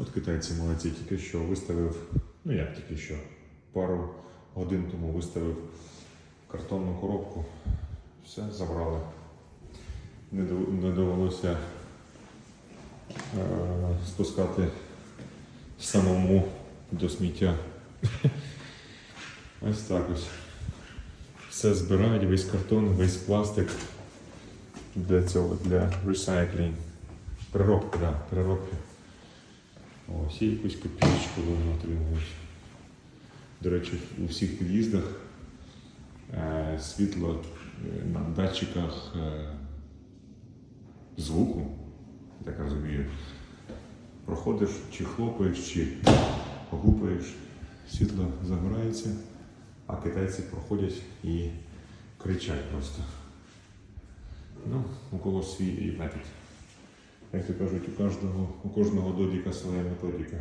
От китайці молодці тільки що виставив, ну як тільки що, пару годин тому виставив картонну коробку. Все забрали. Не, дов- не довелося е, спускати самому до сміття. Ось так ось. Все збирають, весь картон, весь пластик для цього, для recycling. Переробки, да, переробки. Ось, і якусь копійку вони отримують. До речі, у всіх під'їздах е, світло е, на датчиках е, звуку, так розумію. Проходиш, чи хлопаєш, чи гупаєш, світло загорається, а китайці проходять і кричать просто. Ну, у кого свій метод. Як то кажуть, у кожного, у кожного додіка своя методика.